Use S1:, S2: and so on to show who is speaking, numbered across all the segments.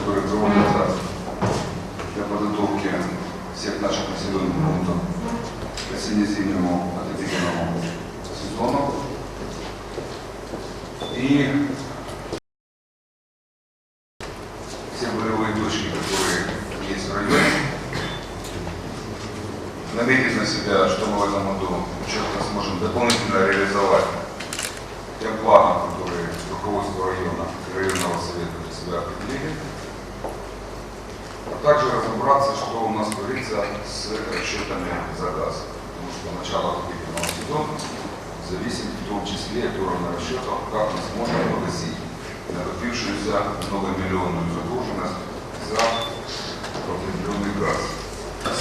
S1: работы, которые проводятся для подготовки всех наших населенных пунктов к осенне-зимнему отопительному сезону. И все болевые точки, которые есть в районе, наметить на себя, что мы в этом году четко сможем дополнительно реализовать тем планам, которые руководство района районного совета для себя определили, также разобраться, что у нас творится с расчетами за газ. Потому что начало отопительного сезона зависит в том числе от уровня расчетов, как мы сможем погасить накопившуюся многомиллионную загруженность за определенный газ.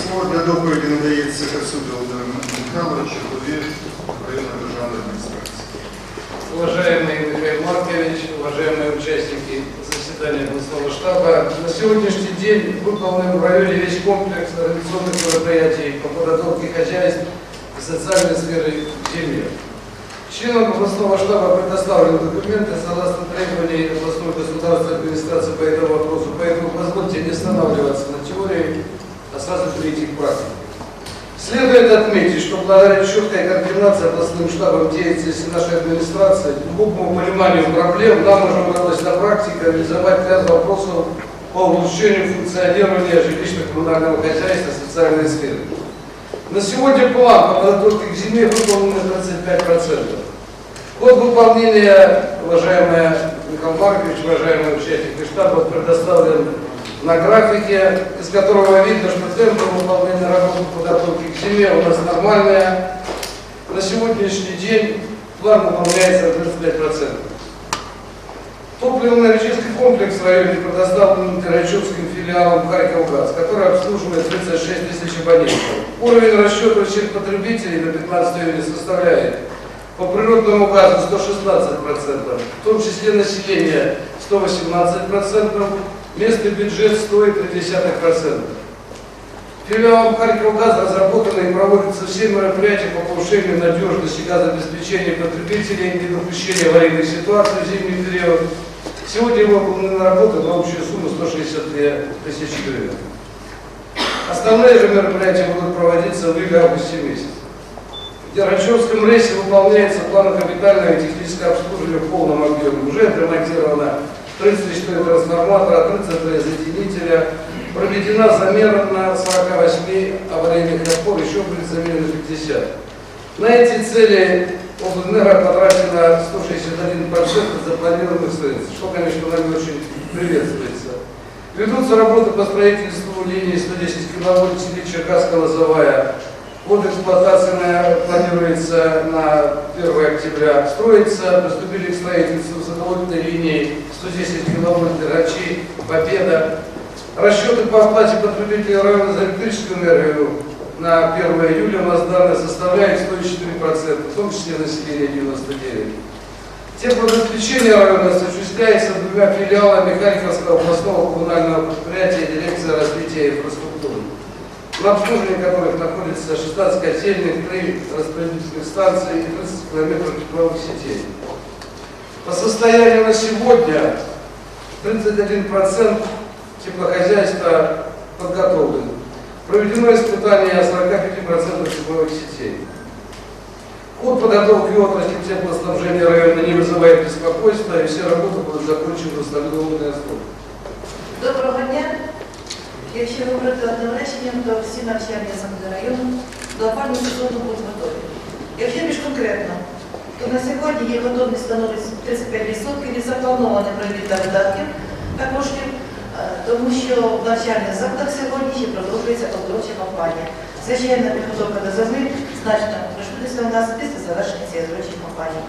S2: Слово для доповіді надається Касуду Володимиру Михайловичу, голові районної державної адміністрації.
S3: Уважаемый Михаил Маркович, уважаемые участники заседания областного штаба, на сегодняшний день выполнен в районе весь комплекс организационных мероприятий по подготовке хозяйств и социальной сферы зиме. Членам областного штаба предоставлены документы согласно требований областной государственной администрации по этому вопросу, поэтому позвольте не останавливаться на теории, а сразу перейти к практике. Следует отметить, что благодаря четкой координации областным штабом деятельности нашей администрации, глубокому пониманию проблем, нам уже удалось на практике реализовать ряд вопросов по улучшению функционирования жилищно-коммунального хозяйства социальной сферы. На сегодня план по подготовке к зиме выполнен на 35%. Ход выполнения, уважаемый Михаил Маркович, уважаемые участники штаба, предоставлен на графике, из которого видно, что темпы выполнения работы по подготовке к зиме у нас нормальные. На сегодняшний день план выполняется на 35%. Топливно-энергетический комплекс в районе предоставлен Карачевским филиалом Харьковгаз, который обслуживает 36 тысяч абонентов. Уровень расчета всех потребителей на 15 июня составляет по природному газу 116%, в том числе население 118%, местный бюджет 1,3%. Филиалом Харьковгаз разработаны и проводятся все мероприятия по повышению надежности газообеспечения потребителей и недопущения аварийных ситуаций в зимний период. Сегодня выполнены работы на общую сумму 162 тысячи гривен. Основные же мероприятия будут проводиться в июле-августе месяце. В Дергачевском рейсе выполняется план капитального и технического обслуживания в полном объеме. Уже отремонтировано 34 трансформатора, 33 соединителя, проведена замера на 48 аварийных опор, еще будет заменено 50. На эти цели облэнерго потрачено 161% от запланированных средств, что, конечно, нами очень приветствуется. Ведутся работы по строительству линии 110 киловольт селе Черкасско-Лозовая. Год эксплуатации наверное, планируется на 1 октября. Строится, приступили к строительству высоковольтной линии 110 киловольт Рачи, Победа. Расчеты по оплате потребителей района за электрическую энергию на 1 июля у нас данные составляют 104%, в том числе население 99%. Теплообеспечение района осуществляется двумя филиалами Харьковского областного коммунального предприятия Дирекция развития инфраструктуры, на обслуживании которых находится 16 котельных, 3 распределительных станции и 30 километров тепловых сетей. По состоянию на сегодня 31% теплохозяйства подготовлен. Проведено испытание 45% тепловых сетей. Ход подготовки отрасли теплоснабжения района не вызывает беспокойства, и все работы будут закончены в установленные сроки.
S4: Доброго. Якщо говорити одним реченням, то всі навчальні заклади району до опального сезону будуть готові. Якщо більш конкретно, то на сьогодні є готовність становить 35% від запланованих робіт та видатків та коштів, е, тому що в навчальних закладах сьогодні ще продовжується оздоровча кампанія. Звичайна підготовка до зими значно пришвидиться у нас після завершення цієї оздоровчої кампанії.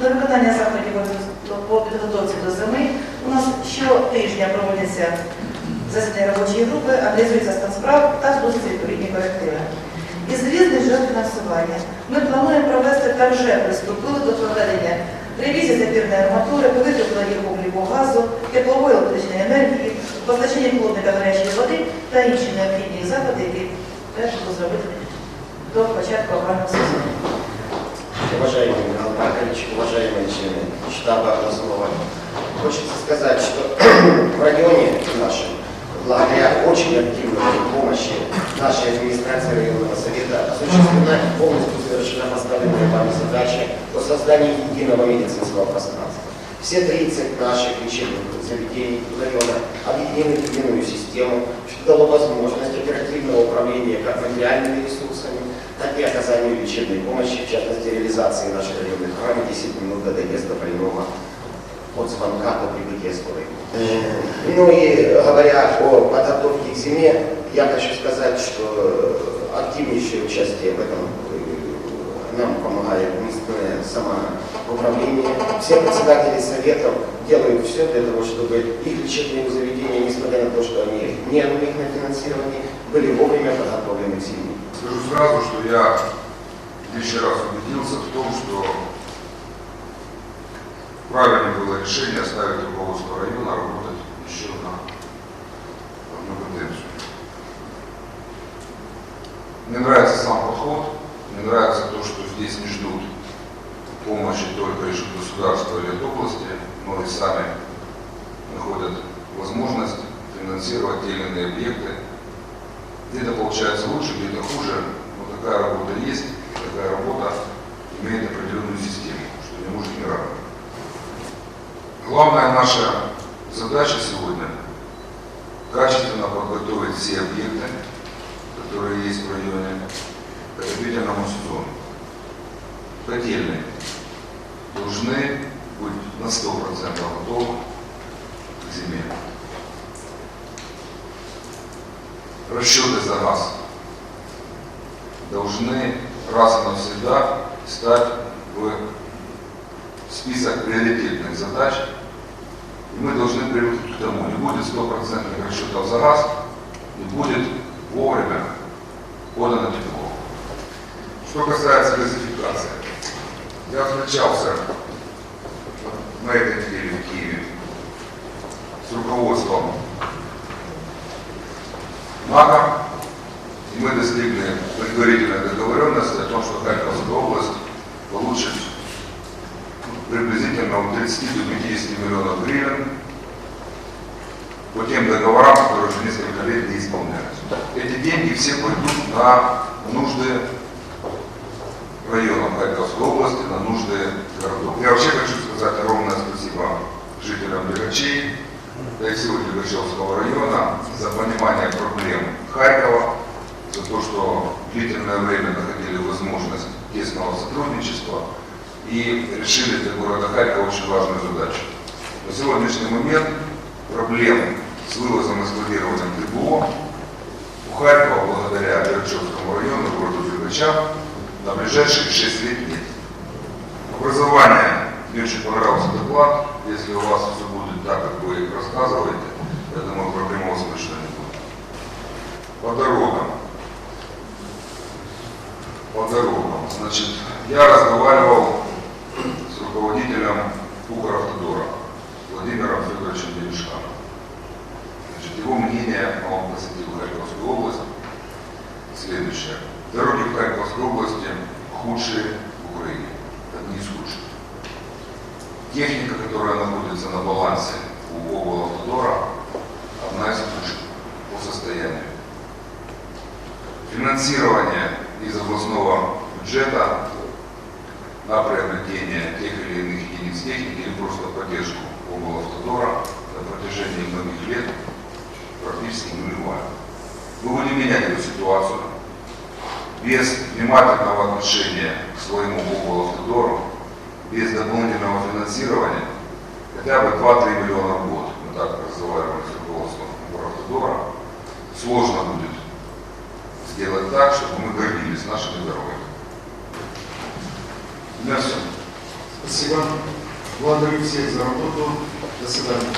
S4: На виконання заходів по підготовці до зими у нас щотижня проводяться засідання робочої групи, аналізується стан справ та вносяться відповідні корективи. Із різних джерел фінансування ми плануємо провести та вже приступили до проведення ревізії запірної арматури, виготовлення обліку газу, теплової електричної енергії, постачання холодної та гарячої води та інші необхідні заходи, які теж будуть зробити до початку опального сезону.
S5: уважаемый Михаил Маркович, уважаемые члены штаба областного. Хочется сказать, что в районе нашем, благодаря очень активной помощи нашей администрации районного совета, осуществлена полностью завершена поставленная вами задача по созданию единого медицинского пространства. Все 30 наших лечебных заведений района объединены в единую систему, что дало возможность оперативного управления как материальными ресурсами, так и оказанию лечебной помощи, в частности реализации нашей районной программы 10 минут до доезда больного от звонка до прибытия скорой. Ну и говоря о подготовке к зиме, я хочу сказать, что активнейшее участие в этом нам помогает местное самоуправление. Все председатели советов делают все для того, чтобы их лечебные заведения, несмотря на то, что они не у них на финансировании, были вовремя подготовлены к зиме.
S1: Скажу сразу, что я лишний раз убедился в том, что правильное было решение оставить руководство района работать еще на одну каденцию. Мне нравится сам подход, мне нравится то, что здесь не ждут помощи только лишь от государства или от области, но и сами находят возможность финансировать те объекты. Где-то получается лучше, где-то хуже, но такая работа есть, такая работа имеет определенную систему, что не может не радовать. Главная наша задача сегодня – качественно подготовить все объекты, которые есть в районе, к отопительному сезону. Котельные должны быть на 100% готовы к зиме. Расчеты за газ должны раз и навсегда стать в список приоритетных задач, и мы должны привыкнуть к тому, не будет стопроцентных расчетов за газ, не будет вовремя подано тепло. Что касается газификации, я встречался на этой неделе в Киеве с руководством МАКа, и мы достигли предварительной договоренности о том, что Харьковская область получит приблизительно от 30 до 50 миллионов гривен по тем договорам, которые уже несколько лет не исполняются. Эти деньги все пойдут на нужды районов Харьковской области, на нужды городов. Я вообще хочу сказать огромное спасибо жителям Легачей, да и всего Легачевского района за понимание проблем Харькова, за то, что длительное время находили возможность тесного сотрудничества и решили для города Харькова очень важную задачу. На сегодняшний момент проблем с вывозом и складированием ТБО у Харькова, благодаря Легачевскому району, городу Легачам, на ближайшие 6 лет нет. Образование. Мне очень понравился доклад. Если у вас все будет так, как вы рассказываете, я думаю, проблем слышно не будет. По дорогам. По дорогам. Значит, я разговаривал руководителем Укравтодора Владимиром Федоровичем Демешканом. Значит, его мнение, а он посетил Харьковскую область, следующее. Дороги в Харьковской области худшие в Украине, одни из худших. Техника, которая находится на балансе у облавтодора, одна из худших по состоянию. Финансирование из областного бюджета на приобретение тех техники или просто поддержку облавтодора на протяжении многих лет практически нулевая. Мы будем менять эту ситуацию без внимательного отношения к своему облавтодору, без дополнительного финансирования, хотя бы 2-3 миллиона в год, мы так разговаривали с руководством облавтодора, сложно будет сделать так, чтобы мы гордились нашими дорогами. Все.
S2: Спасибо. Благодарю всех за работу. До свидания.